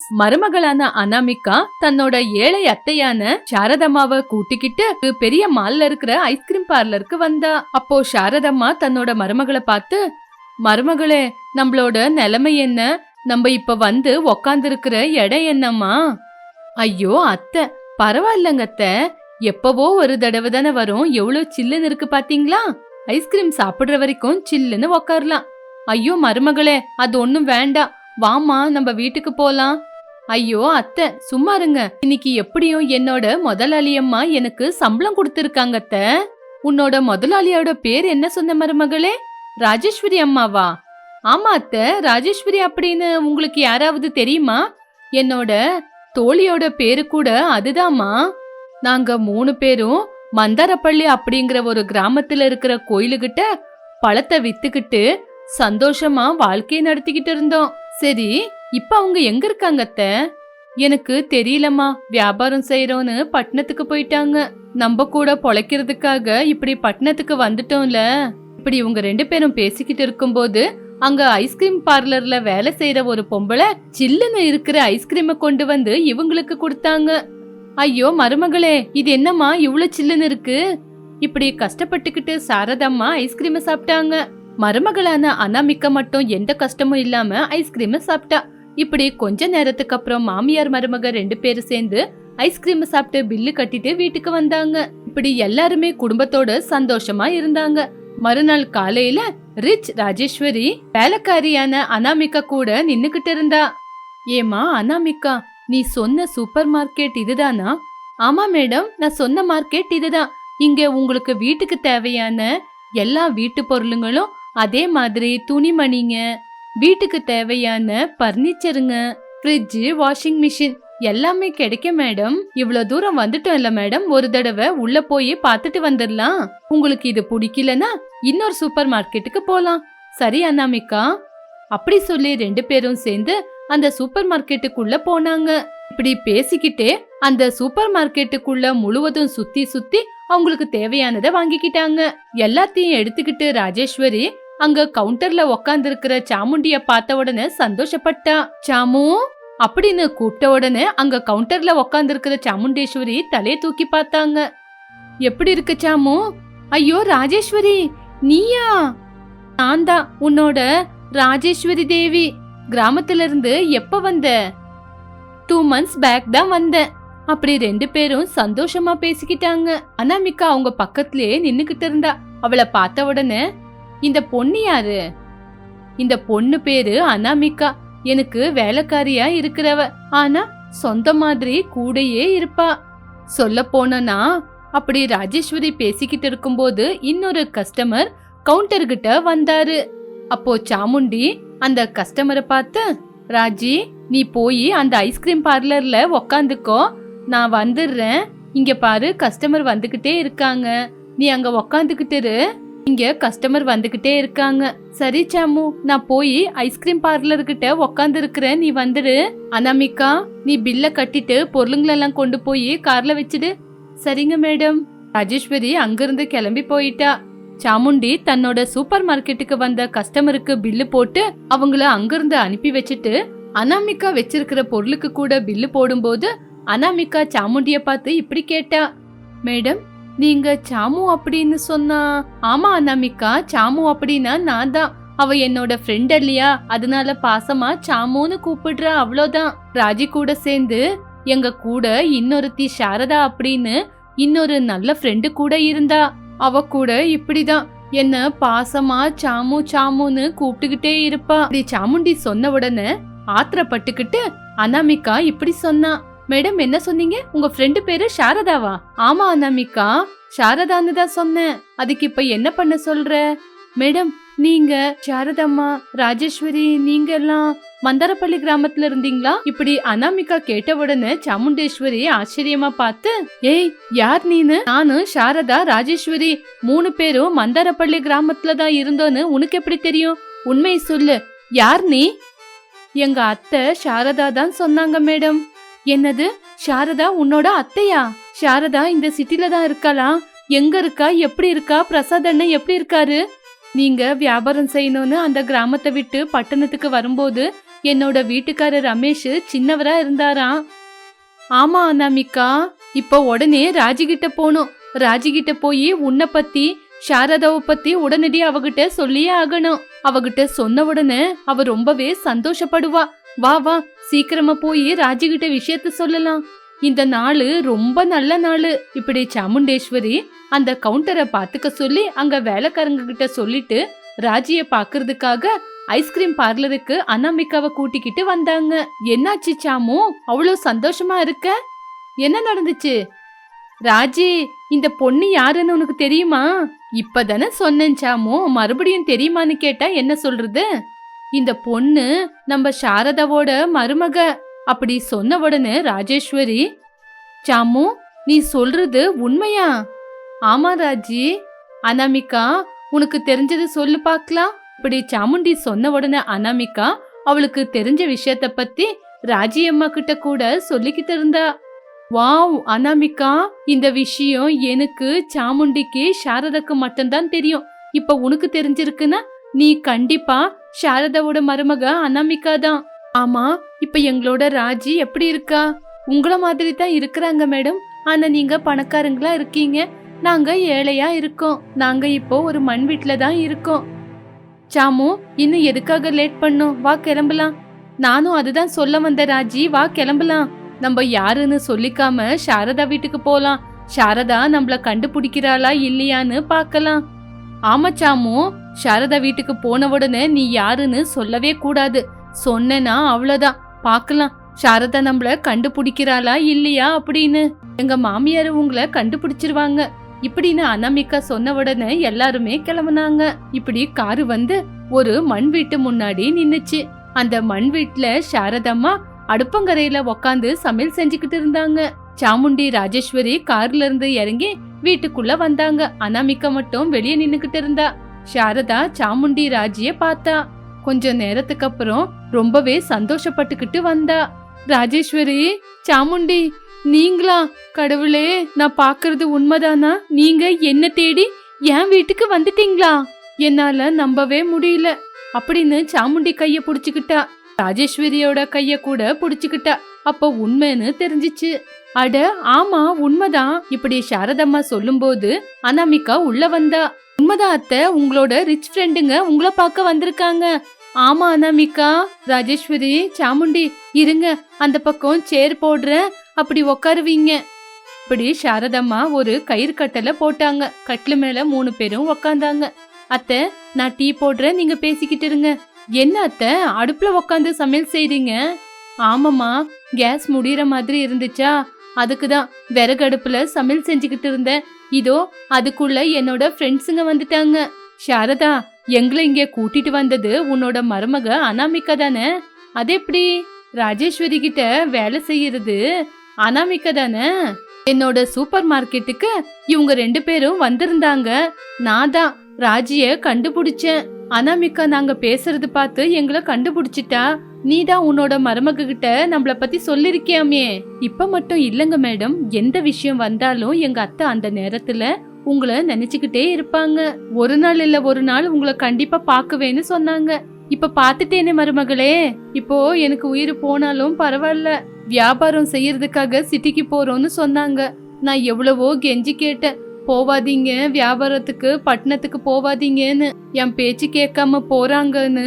மருமகளான அனாமிகா தன்னோட ஏழை அத்தையான சாரதம்மாவை கூட்டிக்கிட்டு ஒரு பெரிய மால்ல இருக்கிற ஐஸ்கிரீம் பார்லருக்கு வந்தா. அப்போ சாரதம்மா தன்னோட மருமகளை பார்த்து மருமகளே நம்மளோட நிலைமை என்ன? நம்ம இப்ப வந்து உக்காந்துருக்கிற இடம் என்னம்மா? ஐயோ அத்தை பரவாயில்லங்கத்த எப்பவோ ஒரு தடவை தானே வரும். எவ்வளோ சில்லுன்னு இருக்கு பாத்தீங்களா? ஐஸ்கிரீம் சாப்பிடுற வரைக்கும் சில்லுன்னு உக்காரலாம். ஐயோ மருமகளே அது ஒன்றும் வேண்டாம். வாமா நம்ம வீட்டுக்கு போலாம். ஐயோ அத்தை சும்மா இருங்க. இன்னைக்கு எப்படியும் என்னோட முதலாளி அம்மா எனக்கு சம்பளம் கொடுத்திருக்காங்க அத்த. உன்னோட முதலாளியோட பேர் என்ன சொன்ன மருமகளே? ராஜேஸ்வரி அம்மாவா? ஆமா அத்தை. ராஜேஸ்வரி அப்படின்னு உங்களுக்கு யாராவது தெரியுமா? என்னோட தோழியோட பேரு கூட அதுதாம்மா. நாங்க மூணு பேரும் மந்தாரப்பள்ளி அப்படிங்கிற ஒரு கிராமத்துல இருக்கிற கோயிலுகிட்ட பழத்தை வித்துக்கிட்டு சந்தோஷமா வாழ்க்கையை நடத்திக்கிட்டு இருந்தோம். சரி இப்ப அவங்க எங்க இருக்காங்க அத்த? எனக்கு தெரியலம்மா. வியாபாரம் செய்யறோன்னு பட்டணத்துக்கு போயிட்டாங்க. நம்ம கூட பொழைக்கிறதுக்காக இப்படி பட்டணத்துக்கு வந்துட்டோம்ல. இப்படி இவங்க ரெண்டு பேரும் பேசிக்கிட்டு இருக்கும்போது அங்க ஐஸ்கிரீம் பார்லர்ல வேலை செய்யற ஒரு பொம்பளை சில்லுன்னு இருக்கிற ஐஸ்கிரீமை கொண்டு வந்து இவங்களுக்கு கொடுத்தாங்க. ஐயோ மருமகளே இது என்னம்மா இவ்வளவு சில்லுன்னு இருக்கு? இப்படி கஷ்டப்பட்டுக்கிட்டு சாரதம்மா ஐஸ்கிரீமை சாப்பிட்டாங்க. மருமகளான அனாமிக்க மட்டும் எந்த கஷ்டமும் இல்லாம ஐஸ்கிரீமை சாப்பிட்டா. இப்படி கொஞ்ச நேரத்துக்கு அப்புறம் மாமியார் மருமக ரெண்டு பேரும் சேர்ந்து ஐஸ்கிரீம் சாப்பிட்டு பில்லு கட்டிட்டு வீட்டுக்கு வந்தாங்க. இப்படி எல்லாருமே குடும்பத்தோட சந்தோஷமா இருந்தாங்க. மறுநாள் காலையில ரிச் ராஜேஸ்வரி வேலைக்காரியான அனாமிகா கூட நின்னுகிட்டு இருந்தா. ஏமா அனாமிகா நீ சொன்ன சூப்பர் மார்க்கெட் இதுதானா? ஆமா மேடம் நான் சொன்ன மார்க்கெட் இதுதான். இங்க உங்களுக்கு வீட்டுக்கு தேவையான எல்லா வீட்டு பொருளுங்களும் அதே மாதிரி துணிமணிங்க வீட்டுக்கு தேவையான பர்னிச்சருங்க ஃப்ரிட்ஜ் வாஷிங் மிஷின் எல்லாமே கிடைக்கும் மேடம் இவ்வளவு தூரம் வந்துட்டோம்ல மேடம் ஒரு தடவை உள்ள போய் பார்த்துட்டு வந்துடலாம் உங்களுக்கு இது பிடிக்கலனா இன்னொரு சூப்பர் மார்க்கெட்டுக்கு போலாம். சரி அனாமிகா. அப்படி சொல்லி ரெண்டு பேரும் சேர்ந்து அந்த சூப்பர் மார்க்கெட்டுக்குள்ள போனாங்க. இப்படி பேசிக்கிட்டே அந்த சூப்பர் மார்க்கெட்டுக்குள்ள முழுவதும் சுத்தி சுத்தி அவங்களுக்கு தேவையானதை வாங்கிக்கிட்டாங்க. எல்லாத்தையும் எடுத்துக்கிட்டு ராஜேஸ்வரி அங்க கவுண்டர்ல உக்காந்துருக்கிற சாமுண்டிய பார்த்த உடனே சந்தோஷப்பட்டா. சாமு அப்படின்னு கூப்பிட்ட உடனே அங்க கவுண்டர்ல உக்காந்துருக்கிற சாமுண்டேஸ்வரி தலைய தூக்கி பார்த்தாங்க. எப்படி இருக்கு சாமு? ஐயோ ராஜேஸ்வரி நீயா? நான் தான் உன்னோட ராஜேஸ்வரி தேவி. கிராமத்துல இருந்து எப்ப வந்த? டூ மந்த்ஸ் பேக் தான் வந்தேன் அப்படி ரெண்டு பேரும் சந்தோஷமா பேசிக்கிட்டாங்க. அனாமிகா அவங்க பக்கத்துலயே நின்னுகிட்டு இருந்தா. அவளை பார்த்த உடனே இந்த பொண்ணு யாரு? இந்த பொண்ணு பேரு அனாமிகா. எனக்கு வேலைக்காரியா இருக்கிறவ. ஆனா சொந்த மாதிரி கூடயே இருப்பா. சொல்ல போனா அப்படி ராஜேஸ்வரி பேசிக்கிட்டு இருக்கும்போது இன்னொரு கஸ்டமர் கவுண்டர் கிட்ட வந்தாரு. அப்போ சாமுண்டி அந்த கஸ்டமரை பார்த்து ராஜி நீ போய் அந்த ஐஸ்கிரீம் பார்லர்ல உக்காந்துக்கோ. நான் வந்துடுறேன் இங்க பாரு கஸ்டமர் வந்துகிட்டே இருக்காங்க. நீ அங்க உக்காந்துக்கிட்டு இரு. இங்க கஸ்டமர் வந்துகிட்டே இருக்காங்க. சரி சாமு நான் போய் ஐஸ்கிரீம் பார்லர் கிட்ட உக்காந்து இருக்கிறேன். நீ வந்துடு. அனாமிகா நீ பில்ல கட்டிட்டு பொருளுங்களெல்லாம் கொண்டு போய் கார்ல வச்சுடு. சரிங்க மேடம் ராஜேஸ்வரி அங்கிருந்து கிளம்பி போயிட்டா. சாமுண்டி தன்னோட சூப்பர் மார்க்கெட்டுக்கு வந்த கஸ்டமருக்கு பில்லு போட்டு அவங்கள அங்கிருந்து அனுப்பி வச்சுட்டு அனாமிகா வச்சிருக்கிற பொருளுக்கு கூட பில்லு போடும்போது அனாமிகா சாமுண்டிய பார்த்து இப்படி கேட்டா மேடம் நீங்க சாமு அப்படின்னு சொன்னா ஆமா அனாமிகா சாமு அப்படின்னா நான் தான் அவ என்னோட ஃப்ரெண்ட் இல்லையா? அதனால பாசமா சாமுன்னு கூப்பிடுறா அவ்வளோதான். ராஜி கூட சேர்ந்து எங்க கூட இன்னொருத்தி சாரதா அப்படின்னு இன்னொரு நல்ல ஃப்ரெண்டு கூட இருந்தா அவ கூட இப்படிதான். என்ன பாசமா சாமு சாமுன்னு கூப்பிட்டுக்கிட்டே இருப்பா. இப்படி சாமுண்டி சொன்ன உடனே ஆத்திரப்பட்டுக்கிட்டு அனாமிகா இப்படி சொன்னா. மேடம் என்ன சொன்னீங்க? உங்க ஃப்ரெண்டு பேரு சாரதாவா? ஆமா அனாமிகா. சாரதான்னு தான் சொன்னேன். அதுக்கு இப்ப என்ன பண்ண சொல்ற? மேடம் நீங்க சாரதம்மா ராஜேஸ்வரி நீங்க எல்லாம் மந்தாரப்பள்ளி கிராமத்துல இருந்தீங்களா? இப்படி அனாமிகா கேட்ட உடனே சாமுண்டேஸ்வரி ஆச்சரியமா பார்த்து ஏய் யார் நீனு? நானு சாரதா ராஜேஸ்வரி மூணு பேரும் மந்தாரப்பள்ளி கிராமத்துல தான் இருந்தோன்னு உனக்கு எப்படி தெரியும்? உண்மையை சொல்லு. யார் நீ? எங்க அத்தை சாரதா தான் சொன்னாங்க மேடம். என்னது? சாரதா உன்னோட அத்தையா? சாரதா இந்த சிட்டில தான் இருக்காளா? எங்க இருக்கா? எப்படி இருக்கா? பிரசாத் அண்ணன் எப்படி இருக்காரு? நீங்க வியாபாரம் செய்யணும்னு அந்த கிராமத்தை விட்டு பட்டணத்துக்கு வரும்போது என்னோட வீட்டுக்காரர் ரமேஷ் சின்னவரா இருந்தாராம் ஆமா அனாமிகா. இப்ப உடனே ராஜிகிட்ட போனோம் போகணும். போய் உன்னை பத்தி சாரதாவை பத்தி உடனடி அவகிட்ட சொல்லியே ஆகணும். அவகிட்ட சொன்ன உடனே அவ ரொம்பவே சந்தோஷப்படுவா. வா வா சீக்கிரமா போய் ராஜுகிட்ட விஷயத்த சொல்லலாம். இந்த நாள் ரொம்ப நல்ல நாள். இப்படி சாமுண்டேஸ்வரி அந்த கவுண்டரை பார்த்துக்க சொல்லி அங்க வேலைக்காரங்க கிட்ட சொல்லிட்டு ராஜிய பாக்குறதுக்காக ஐஸ்கிரீம் பார்லருக்கு அனாமிகாவை கூட்டிக்கிட்டு வந்தாங்க. என்னாச்சு சாமு? அவ்வளோ சந்தோஷமா இருக்க? என்ன நடந்துச்சு? ராஜி இந்த பொண்ணு யாருன்னு உனக்கு தெரியுமா? இப்பதானே சொன்னேன் சாமு. மறுபடியும் தெரியுமான்னு கேட்டா என்ன சொல்றது? இந்த பொண்ணு நம்ம சாரதாவோட மருமக அப்படி சொன்ன உடனே ராஜேஸ்வரி சாமு நீ சொல்றது உண்மையா? ஆமா ராஜி. அனாமிகா உனக்கு தெரிஞ்சது சொல்லு பார்க்கலாம் இப்படி சாமுண்டி சொன்ன உடனே அனாமிகா அவளுக்கு தெரிஞ்ச விஷயத்த பத்தி ராஜி அம்மா கிட்ட கூட சொல்லிக்கிட்டு இருந்தா. வாவ் அனாமிகா இந்த விஷயம் எனக்கு சாமுண்டிக்கு சாரதாக்கு மட்டும்தான் தெரியும். இப்ப உனக்கு தெரிஞ்சிருக்குன்னா நீ கண்டிப்பா சாரதாவோட மருமக அனாமிகா தான். ஆமா இப்ப எங்களோட ராஜி எப்படி இருக்கா? உங்கள மாதிரி தான் இருக்கிறாங்க மேடம். ஆனா நீங்க பணக்காரங்களா இருக்கீங்க. நாங்க ஏழையா இருக்கோம். நாங்க இப்போ ஒரு மண் வீட்டுல தான் இருக்கோம். சாமு இன்னும் எதுக்காக லேட் பண்ணோம்? வா கிளம்பலாம். நானும் அதுதான் சொல்ல வந்த ராஜி. வா கிளம்பலாம். நம்ம யாருன்னு சொல்லிக்காம சாரதா வீட்டுக்கு போலாம். சாரதா நம்மள கண்டுபிடிக்கிறாளா இல்லையான்னு பார்க்கலாம். ஆமா சாமு. சாரதா வீட்டுக்கு போன உடனே நீ யாருன்னு சொல்லவே கூடாது. சொன்னேனா அவ்வளோதான் பார்க்கலாம். சாரதா நம்மள கண்டுபிடிக்கிறாளா இல்லையா அப்படின்னு. எங்க மாமியார் உங்களை கண்டுபிடிச்சிருவாங்க. இப்படின்னு அனாமிகா சொன்ன உடனே எல்லாருமே கிளம்புனாங்க. இப்படி காரு வந்து ஒரு மண் வீட்டு முன்னாடி நின்னுச்சு. அந்த மண் வீட்டுல சாரதம்மா அடுப்பங்கரையில உக்காந்து சமையல் செஞ்சுக்கிட்டு இருந்தாங்க. சாமுண்டி ராஜேஸ்வரி கார்ல இருந்து இறங்கி வீட்டுக்குள்ள வந்தாங்க. அனாமிகா மட்டும் வெளியே நின்னுக்கிட்டு இருந்தா. சாரதா சாமுண்டி ராஜிய பார்த்தா. கொஞ்ச நேரத்துக்கு அப்புறம் ரொம்பவே சந்தோஷப்பட்டுக்கிட்டு வந்தா. ராஜேஸ்வரி சாமுண்டி நீங்களா? கடவுளே நான் பாக்குறது உண்மைதானா? நீங்க என்ன தேடி என் வீட்டுக்கு வந்துட்டீங்களா? என்னால நம்பவே முடியல. அப்படின்னு சாமுண்டி கைய புடிச்சுக்கிட்டா. ராஜேஸ்வரியோட கைய கூட புடிச்சுக்கிட்டா. அப்ப உண்மைன்னு தெரிஞ்சிச்சு. அட ஆமா உண்மைதான். இப்படி சாரதம்மா சொல்லும்போது அனாமிகா உள்ள வந்தா. உண்மைதான் அத்தை உங்களோட ரிச் ஃப்ரெண்டுங்க உங்களை பார்க்க வந்திருக்காங்க. ஆமா அனாமிகா ராஜேஸ்வரி சாமுண்டி இருங்க அந்த பக்கம் சேர் போடுறேன். அப்படி உக்காருவீங்க. இப்படி சாரதம்மா ஒரு கயிறு கட்டல போட்டாங்க. கட்டில மேல மூணு பேரும் உக்காந்தாங்க. அத்தை நான் டீ போடுறேன் நீங்க பேசிக்கிட்டு இருங்க. என்ன அத்தை அடுப்புல உக்காந்து சமையல் செய்றீங்க? ஆமாம்மா கேஸ் முடியற மாதிரி இருந்துச்சா? அதுக்கு தான் விறகு அடுப்புல சமையல் செஞ்சுக்கிட்டு இருந்தேன். இதோ அதுக்குள்ள என்னோட ஃப்ரெண்ட்ஸுங்க வந்துட்டாங்க. சாரதா எங்களை இங்க கூட்டிட்டு வந்தது உன்னோட மருமக அனாமிகா தானே? அது எப்படி? ராஜேஸ்வரி கிட்ட வேலை செய்யறது அனாமிகா தானே? என்னோட சூப்பர் மார்க்கெட்டுக்கு இவங்க ரெண்டு பேரும் வந்திருந்தாங்க. நான் தான் ராஜிய கண்டுபிடிச்சேன். அனாமிகா நாங்க பேசுறது பார்த்து எங்களை கண்டுபிடிச்சிட்டா. நீ தான் உன்னோட மருமக கிட்ட நம்மள பத்தி சொல்லிருக்கியாமே. இப்ப மட்டும் இல்லங்க மேடம். எந்த விஷயம் வந்தாலும் எங்க அத்தை அந்த நேரத்துல உங்களை நினைச்சுக்கிட்டே இருப்பாங்க. ஒரு நாள் இல்ல ஒரு நாள் உங்களை கண்டிப்பா பாக்குவேன்னு சொன்னாங்க. இப்ப பாத்துட்டேனே மருமகளே. இப்போ எனக்கு உயிர் போனாலும் பரவாயில்ல. வியாபாரம் செய்யறதுக்காக சிட்டிக்கு போறோம்னு சொன்னாங்க. நான் எவ்வளவோ கெஞ்சி கேட்டேன். போவாதீங்க. வியாபாரத்துக்கு பட்டணத்துக்கு போவாதீங்கன்னு. என் பேச்சு கேட்காம போறாங்கன்னு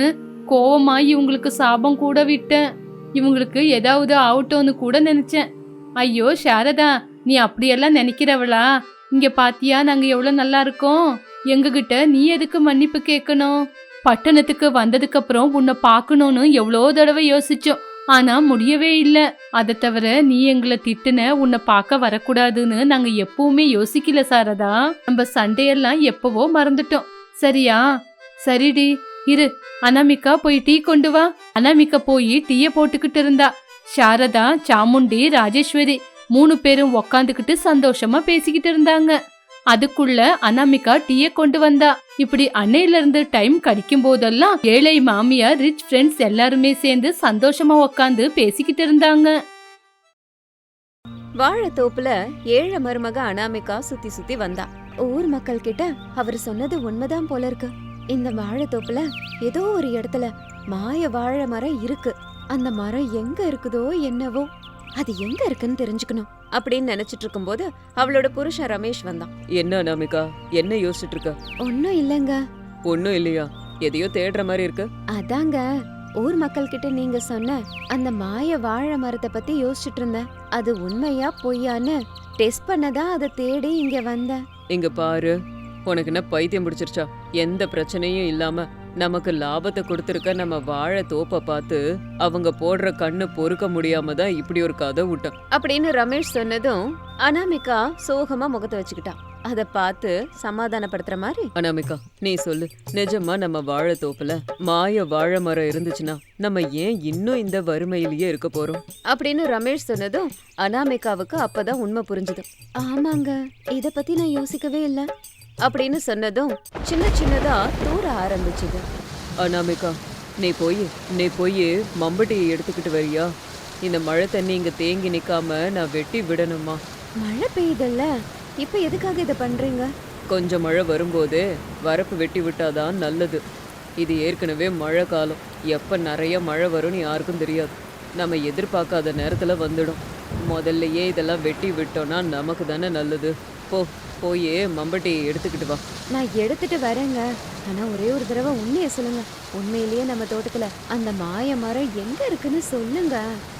கோவமா இவங்களுக்கு சாபம் கூட விட்டேன். இவங்களுக்கு ஏதாவது ஆகட்டும்னு கூட நினைச்சேன். ஐயோ சாரதா நீ அப்படியெல்லாம் நினைக்கிறவளா? இங்க பாத்தியா நாங்க எவ்வளவு நல்லா இருக்கோம்? எங்ககிட்ட நீ எதுக்கு மன்னிப்பு கேட்கணும்? பட்டணத்துக்கு வந்ததுக்கு அப்புறம் உன்னை பார்க்கணும்னு எவ்வளோ தடவை யோசிச்சோம். ஆனா முடியவே இல்ல. அதை தவிர நீ எங்களை திட்டுன உன்னை பார்க்க வரக்கூடாதுன்னு நாங்க எப்பவுமே யோசிக்கல சாரதா. நம்ம சண்டையெல்லாம் எப்பவோ மறந்துட்டோம். சரியா? சரிடி. இரு. அனாமிகா போய் டீ கொண்டு வா. அனாமிகா போய் டீய போட்டுக்கிட்டு இருந்தா. சாரதா சாமுண்டி ராஜேஸ்வரி மூணு பேரும் உக்காந்துக்கிட்டு சந்தோஷமா பேசிக்கிட்டு இருந்தாங்க. அதுக்குள்ள அனாமிகா டீய கொண்டு வந்தா. இப்படி அன்னையில இருந்து டைம் கடிக்கும் போதெல்லாம் ஏழை மாமியார் ரிச் ஃப்ரெண்ட்ஸ் எல்லாருமே சேர்ந்து சந்தோஷமா உக்காந்து பேசிக்கிட்டு இருந்தாங்க. வாழைத்தோப்புல ஏழை மருமக அனாமிகா சுத்தி சுத்தி வந்தா. ஊர் மக்கள் கிட்ட அவர் சொன்னது உண்மைதான் போல இருக்கு. இந்த வாழைத்தோப்புல ஏதோ ஒரு இடத்துல மாய வாழை மரம் இருக்கு. அந்த மரம் எங்க இருக்குதோ என்னவோ அது எங்க இருக்குன்னு தெரிஞ்சுக்கணும் அப்படின்னு நினைச்சிட்டு இருக்கும்போது அவளோட புருஷன் ரமேஷ் வந்தான். என்ன அனாமிகா? என்ன யோசிச்சுட்டு இருக்க? ஒன்னும் இல்லைங்க. ஒண்ணும் இல்லையா? எதையோ தேடுற மாதிரி இருக்கு. அதாங்க ஊர் மக்கள் கிட்ட நீங்க சொன்ன அந்த மாய வாழை மரத்தை பத்தி யோசிச்சுட்டு இருந்தேன். அது உண்மையா பொய்யான்னு டெஸ்ட் பண்ணதான் அதை தேடி இங்க வந்தேன். இங்க பாரு உனக்கு என்ன பைத்தியம் பிடிச்சிருச்சா? எந்த பிரச்சனையும் இல்லாம நமக்கு லாபத்தை கொடுத்துருக்க நம்ம வாழை தோப்பை பார்த்து அவங்க போடுற கண்ணு பொறுக்க முடியாம தான் இப்படி ஒரு கதை விட்டேன் அப்படின்னு ரமேஷ் சொன்னதும் அனாமிகா சோகமா முகத்தை வச்சுக்கிட்டான் அத பார்த்து சமாதானப்படுத்துற மாதிரி. அனாமிகா நீ சொல்லு. நிஜமா நம்ம வாழை தோப்புல மாய வாழை மரம் இருந்துச்சுன்னா நம்ம ஏன் இன்னும் இந்த வறுமையிலேயே இருக்க போறோம்? அப்படின்னு ரமேஷ் சொன்னதும் அனாமிகாவுக்கு அப்பதான் உண்மை புரிஞ்சுது. ஆமாங்க இத பத்தி நான் யோசிக்கவே இல்ல. அப்படின்னு சொன்னதும் சின்ன சின்னதா தூர ஆரம்பிச்சுது. அனாமிகா நீ போய் நீ போய் மம்பட்டியை எடுத்துக்கிட்டு வரியா? இந்த மழை தண்ணி இங்க தேங்கி நிக்காம நான் வெட்டி விடணுமா? மழை பெய்யுதல்ல இப்ப எதுக்காக இத பண்றீங்க? கொஞ்சம் மழை வரும்போதே வரப்பு வெட்டி விட்டாதான் நல்லது. இது ஏற்கனவே மழை காலம். எப்போ நிறைய மழை வரும்னு யாருக்கும் தெரியாது. நம்ம எதிர்பார்க்காத நேரத்தில் வந்துடும். முதல்லயே இதெல்லாம் வெட்டி விட்டோம்னா நமக்கு தானே நல்லது. போ போய் மம்பட்டியை எடுத்துக்கிட்டு வா. நான் எடுத்துட்டு வரேங்க. ஆனா ஒரே ஒரு தடவை உண்மையை சொல்லுங்க. உண்மையிலேயே நம்ம தோட்டத்துல அந்த மாய மரம் எங்க இருக்குன்னு சொல்லுங்க.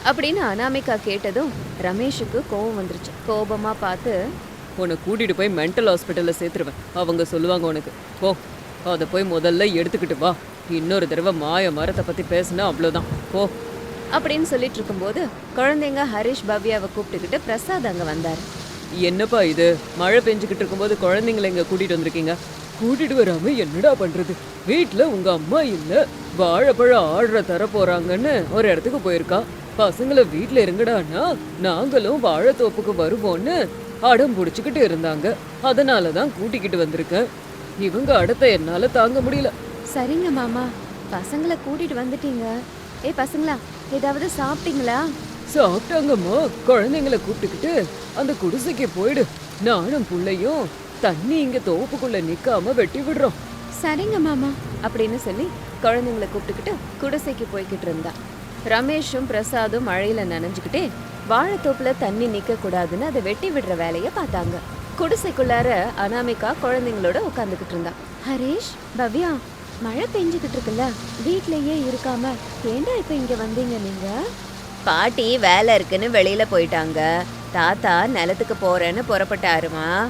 அப்படின்னு அனாமிகா கேட்டதும் ரமேஷுக்கு கோபம் வந்துருச்சு. கோபமா பார்த்து உன்னை கூட்டிட்டு போய் மென்டல் ஹாஸ்பிட்டலில் சேர்த்துருவேன். அவங்க சொல்லுவாங்க உனக்கு. போ அதை போய் முதல்ல எடுத்துக்கிட்டு வா. இன்னொரு தடவை மாய மரத்தை பற்றி பேசுனா அவ்வளோதான் போ. அப்படின்னு சொல்லிட்டு இருக்கும்போது குழந்தைங்க ஹரிஷ் பவ்யாவை கூப்பிட்டுக்கிட்டு பிரசாத் அங்க வந்தாரு. என்னப்பா இது? மழை பெஞ்சுக்கிட்டு இருக்கும்போது குழந்தைங்களை இங்கே கூட்டிகிட்டு வந்திருக்கீங்க. கூட்டிட்டு வராம என்னடா பண்றது? வீட்டில் உங்க அம்மா இல்லை. வாழைப்பழம் ஆடுற தர போறாங்கன்னு ஒரு இடத்துக்கு போயிருக்கா. பசங்களை வீட்டில் இருங்கடான்னா நாங்களும் வாழைத்தோப்புக்கு வருவோம்னு அடம் பிடிச்சிக்கிட்டு இருந்தாங்க. அதனால தான் கூட்டிக்கிட்டு வந்திருக்கேன். இவங்க அடத்தை என்னால் தாங்க முடியல. சரிங்க மாமா. பசங்களை கூட்டிட்டு வந்துட்டீங்க. ஏய் பசங்களா ஏதாவது சாப்பிட்டீங்களா? சாப்பிட்டாங்கம்மா குழந்தைங்கள கூப்பிட்டுக்கிட்டு அந்த குடிசைக்கு போயிடு. நானும் புள்ளையும் தண்ணி இங்க தோப்புக்குள்ள நிக்காம வெட்டி விடுறோம். சரிங்க மாமா. அப்படின்னு சொல்லி குழந்தைங்களை கூப்பிட்டுக்கிட்டு குடிசைக்கு போய்கிட்டு இருந்தா. ரமேஷும் பிரசாதும் மழையில நனைஞ்சுக்கிட்டே வாழைத்தோப்புல தண்ணி நிக்க கூடாதுன்னு அதை வெட்டி விடுற வேலைய பார்த்தாங்க. குடிசைக்குள்ளார அனாமிகா குழந்தைங்களோட உட்காந்துக்கிட்டு இருந்தா. ஹரீஷ் பவ்யா மழை பெஞ்சுக்கிட்டு இருக்குல்ல. வீட்லயே இருக்காம ஏண்டா இப்ப இங்க வந்தீங்க நீங்க? பாட்டி வேலை இருக்குன்னு வெளியில போயிட்டாங்க. தாத்தா நிலத்துக்கு போறேன்னு புறப்பட்டாருமா.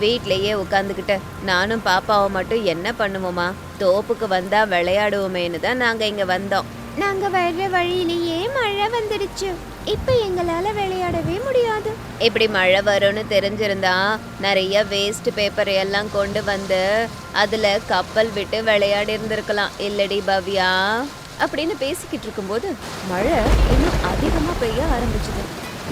வீட்லயே உட்காந்துக்கிட்டு நானும் பாப்பாவும் மட்டும் என்ன பண்ணுவோமா? தோப்புக்கு வந்தா விளையாடுவோமேன்னு தான் நாங்க இங்க வந்தோம். நாங்க வர்ற வழியிலேயே மழை வந்துடுச்சு. இப்ப எங்களால விளையாடவே முடியாது. இப்படி மழை வரும்னு தெரிஞ்சிருந்தா நிறைய வேஸ்ட் பேப்பர் எல்லாம் கொண்டு வந்து அதுல கப்பல் விட்டு விளையாடி இருந்திருக்கலாம் இல்லடி பவ்யா. அப்படின்னு பேசிக்கிட்டு இருக்கும்போது மழை இன்னும் அதிகமாக பெய்ய ஆரம்பிச்சது.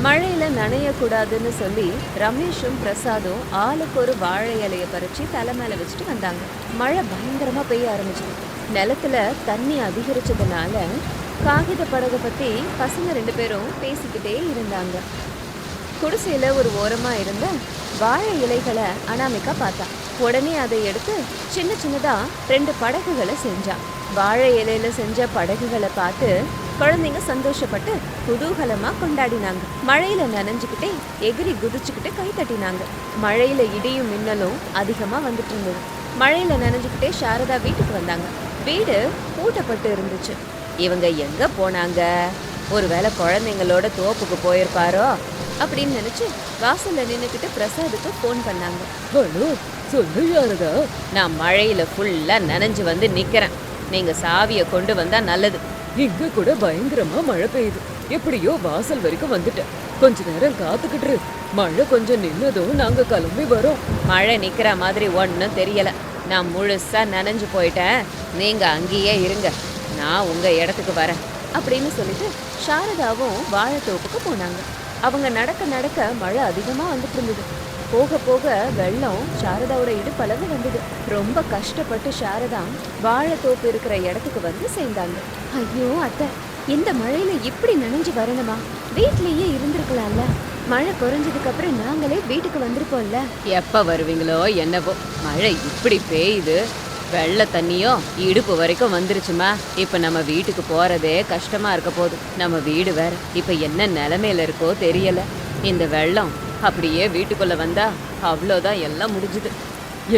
மழையில நனையக்கூடாதுன்னு சொல்லி ரமேஷும் பிரசாதும் ஆளுக்கு ஒரு வாழை இலைய பறிச்சு தலை மேல வச்சுட்டு வந்தாங்க. மழை பயங்கரமா பெய்ய ஆரம்பிச்சது. நிலத்துல தண்ணி அதிகரிச்சதுனால காகித படகை பத்தி பசங்க ரெண்டு பேரும் பேசிக்கிட்டே இருந்தாங்க. குடிசையில ஒரு ஓரமா இருந்த வாழை இலைகளை அனாமிக்கா பார்த்தா. உடனே அதை எடுத்து சின்ன சின்னதா ரெண்டு படகுகளை செஞ்சான் வாழை இலையில செஞ்ச படகுகளை பார்த்து குழந்தைங்க சந்தோஷப்பட்டு குதூகலமா கொண்டாடினாங்க. மழையில நனைஞ்சுக்கிட்டே எகிரி குதிச்சுக்கிட்டு கை தட்டினாங்க. மழையில இடியும் மின்னலும் அதிகமா வந்துட்டு இருந்தது. மழையில நனைஞ்சுக்கிட்டே சாரதா வீட்டுக்கு வந்தாங்க. வீடு பூட்டப்பட்டு இருந்துச்சு. இவங்க எங்க போனாங்க? ஒருவேளை குழந்தைங்களோட தோப்புக்கு போயிருப்பாரோ? அப்படின்னு நினைச்சு வாசல்ல நின்னுக்கிட்டு பிரசாதுக்கு ஃபோன் பண்ணாங்க. சொல்லு யாரதா நான் மழையில ஃபுல்லா நனைஞ்சு வந்து நிக்கிறேன். நீங்க சாவிய கொண்டு வந்தா நல்லது. இங்க கூட பயங்கரமா மழை பெய்யுது. எப்படியோ வாசல் வரைக்கும் வந்துட்டேன். கொஞ்ச நேரம் காத்துக்கிட்டு. மழை கொஞ்சம் நின்னதும் நாங்க கிளம்பி வரோம். மழை நிக்கிற மாதிரி ஒன்றும் தெரியல. நான் முழுசா நனைஞ்சு போயிட்டேன். நீங்க அங்கேயே இருங்க. நான் உங்க இடத்துக்கு வரேன். அப்படின்னு சொல்லிட்டு சாரதாவும் வாழைத்தோப்புக்கு போனாங்க. அவங்க நடக்க நடக்க மழை அதிகமா வந்துட்டு இருந்தது. போக போக வெள்ளம் சாரதாவோட இடுப்பளவு வந்தது. ரொம்ப கஷ்டப்பட்டு சாரதா வாழைத்தோப்பு இருக்கிற இடத்துக்கு வந்து சேர்ந்தாங்க. ஐயோ அத்தை இந்த மழையில இப்படி நனைஞ்சு வரணுமா? வீட்லயே இருந்திருக்கலாம்ல. மழை குறைஞ்சதுக்கு அப்புறம் நாங்களே வீட்டுக்கு வந்திருப்போம்ல. எப்ப வருவீங்களோ என்னவோ மழை இப்படி பெய்யுது. வெள்ள தண்ணியும் இடுப்பு வரைக்கும் வந்துருச்சுமா? இப்ப நம்ம வீட்டுக்கு போறதே கஷ்டமா இருக்க போகுது. நம்ம வீடு வேற. இப்ப என்ன நிலைமையில இருக்கோ தெரியல. இந்த வெள்ளம் அப்படியே வீட்டுக்குள்ள வந்தா அவ்வளோதான் எல்லாம் முடிஞ்சுது.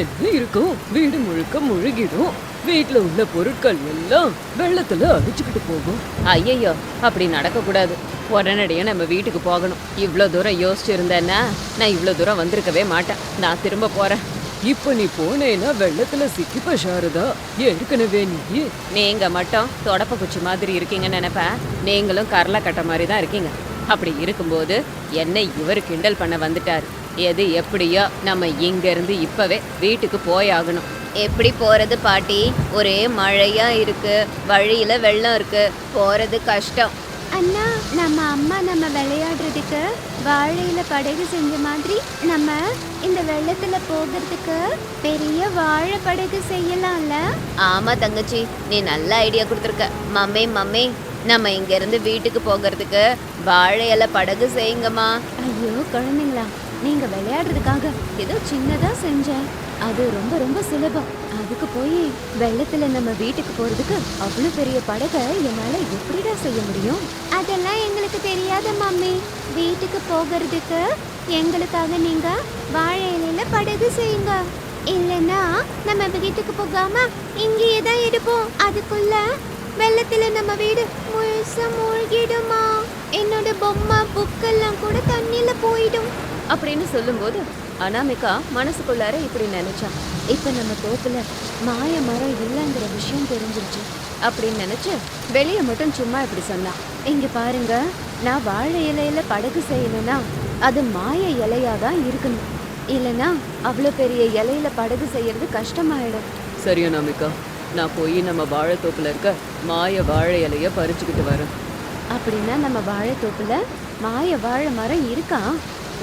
என்ன இருக்கும் வீடு முழுக்க முழுகிடும் வீட்ல உள்ள பொருட்கள் எல்லாம் வெள்ளத்துல அடிச்சுக்கிட்டு போகும். ஐயையோ அப்படி நடக்கக்கூடாது. உடனடியாக நம்ம வீட்டுக்கு போகணும். இவ்வளோ தூரம் யோசிச்சு இருந்தேன்னா நான் இவ்வளோ தூரம் வந்திருக்கவே மாட்டேன். நான் திரும்ப போறேன். இப்ப நீ போனேன்னா வெள்ளத்துல சிக்கிப்ப சாரதா. ஏற்கனவே நீ நீங்க மட்டும் தொடப்ப குச்சி மாதிரி இருக்கீங்கன்னு நினைப்பேன். நீங்களும் கரலை கட்ட மாதிரி தான் இருக்கீங்க. அப்படி இருக்கும்போது என்னை இவர் கிண்டல் பண்ண வந்துட்டார். எது எப்படியோ நம்ம இங்க இருந்து இப்பவே வீட்டுக்கு போயாகணும். எப்படி போறது பாட்டி? ஒரே மழையா இருக்கு. வழியில வெள்ளம் இருக்கு. போறது கஷ்டம். அண்ணா நம்ம அம்மா நம்ம விளையாடுறதுக்கு வாழையில படகு செஞ்ச மாதிரி நம்ம இந்த வெள்ளத்துல போகிறதுக்கு பெரிய வாழை படகு செய்யலாம்ல? ஆமா தங்கச்சி நீ நல்ல ஐடியா கொடுத்துருக்க. மம்மி மம்மி நம்ம இங்க இருந்து வீட்டுக்கு போகிறதுக்கு வாழை இலை படகு செய்யுங்கம்மா. ஐயோ குழந்தைங்களா நீங்க விளையாடுறதுக்காக ஏதோ சின்னதா செஞ்சேன். அது ரொம்ப ரொம்ப சுலபம். அதுக்கு போய் வெள்ளத்துல நம்ம வீட்டுக்கு போறதுக்கு அவ்வளவு பெரிய படகை என்னால எப்படிடா செய்ய முடியும்? அதெல்லாம் எங்களுக்கு தெரியாத மம்மி. வீட்டுக்கு போகிறதுக்கு எங்களுக்காக நீங்க வாழை இலையில படகு செய்யுங்க. இல்லைன்னா நம்ம வீட்டுக்கு போகாம இங்கேயே தான் இருப்போம். அதுக்குள்ள வெள்ளத்துல நம்ம வீடு முழுசா மூழ்கிடுமா? பொம்மை புக்கெல்லாம் கூட தண்ணியில போயிடும். அப்படின்னு சொல்லும்போது அனாமிகா மனசுக்குள்ளார இப்படி நினைச்சான் இப்ப நம்ம தோப்புல மாய மரம் இல்லைங்கிற விஷயம் தெரிஞ்சிருச்சு அப்படின்னு நினைச்சு வெளியே மட்டும் சும்மா இப்படி சொன்னான் இங்க பாருங்க நான் வாழை இலையில படகு செய்யணும்னா அது மாய இலையா தான் இருக்கணும். இல்லனா அவ்வளோ பெரிய இலையில படகு செய்யறது கஷ்டமாயிடும். சரியா நாமிகா நான் போய் நம்ம வாழைத்தோப்புல இருக்க மாய வாழை இலைய பறிச்சுக்கிட்டு வரேன். அப்படின்னா நம்ம வாழைத்தோப்புல மாய வாழை மரம் இருக்கா?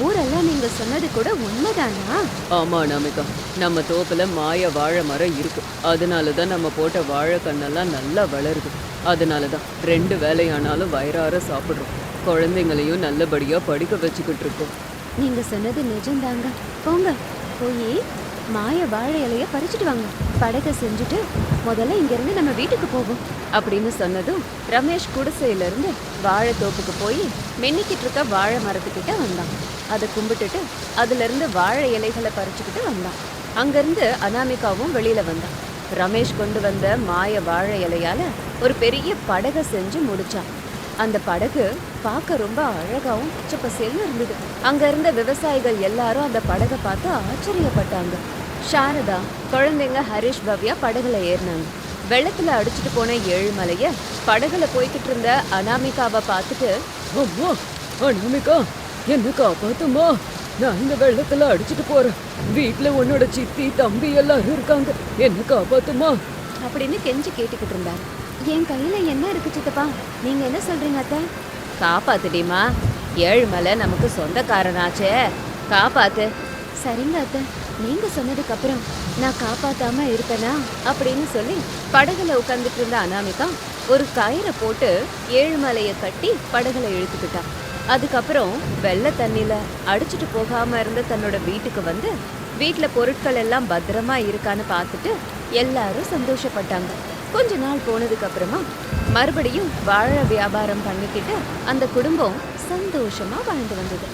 ஊரெல்லாம் நீங்க சொன்னது கூட உண்மைதானா? ஆமா நாமிகா நம்ம தோப்புல மாய வாழை மரம் இருக்கு. அதனால தான் நம்ம போட்ட வாழை கண்ணெல்லாம் நல்லா வளருது. அதனால தான் ரெண்டு வேலையானாலும் வயிறார சாப்பிட்றோம். குழந்தைங்களையும் நல்லபடியா படிக்க வச்சுக்கிட்டு இருக்கோம். நீங்க சொன்னது நிஜம்தாங்க. போங்க போய் மாய வாழை இலைய பறிச்சுட்டு வாங்க. படகை செஞ்சுட்டு முதல்ல இங்கிருந்து நம்ம வீட்டுக்கு போவோம். அப்படின்னு சொன்னதும் ரமேஷ் குடிசையிலிருந்து வாழை வாழைத்தோப்புக்கு போய் மின்னிக்கிட்டு இருக்க வாழை மரத்துக்கிட்ட வந்தான். அதை கும்பிட்டுட்டு அதுலேருந்து வாழை இலைகளை பறிச்சுக்கிட்டு வந்தான். அங்கேருந்து அனாமிகாவும் வெளியில் வந்தான். ரமேஷ் கொண்டு வந்த மாய வாழை இலையால் ஒரு பெரிய படகை செஞ்சு முடித்தான் அந்த படகு பார்க்க ரொம்ப அழகாகவும் பச்சை பசேல்னு இருந்தது. அங்க இருந்த விவசாயிகள் எல்லாரும் அந்த படகை பார்த்து ஆச்சரியப்பட்டாங்க. சாரதா குழந்தைங்க ஹரிஷ் பவ்யா படகுல ஏறினாங்க. வெள்ளத்துல அடிச்சிட்டு போன ஏழுமலைய படகுல போய்கிட்டு இருந்த அனாமிகாவை பார்த்துட்டு அம்மா அனாமிகா என்ன காப்பாத்துமா நான் இந்த வெள்ளத்துல அடிச்சிட்டு போறேன். வீட்ல உன்னோட சித்தி தம்பி எல்லாரும் இருக்காங்க. என்ன காப்பாத்துமா அப்படின்னு கெஞ்சி கேட்டுக்கிட்டு இருந்தாரு. என் கையில என்ன இருக்கு சித்தப்பா? நீங்க என்ன சொல்றீங்க அத்தை? காப்பாத்துடிமா ஏழுமலை நமக்கு சொந்தக்காரனாச்சே. காப்பாத்து. சரிங்க அத்தை. நீங்க சொன்னதுக்கு அப்புறம் நான் காப்பாத்தாம இருப்பேனா அப்படின்னு சொல்லி படகுல உட்காந்துட்டு இருந்த அனாமிகா ஒரு கயிறை போட்டு ஏழுமலைய கட்டி படகுல இழுத்துக்கிட்டான் அதுக்கப்புறம் வெள்ள தண்ணியில அடிச்சிட்டு போகாம இருந்த தன்னோட வீட்டுக்கு வந்து வீட்ல பொருட்கள் எல்லாம் பத்திரமா இருக்கான்னு பார்த்துட்டு எல்லாரும் சந்தோஷப்பட்டாங்க. கொஞ்ச நாள் போனதுக்கு அப்புறமா மறுபடியும் வாழை வியாபாரம் பண்ணிக்கிட்டு அந்த குடும்பம் சந்தோஷமா வாழ்ந்து வந்தது.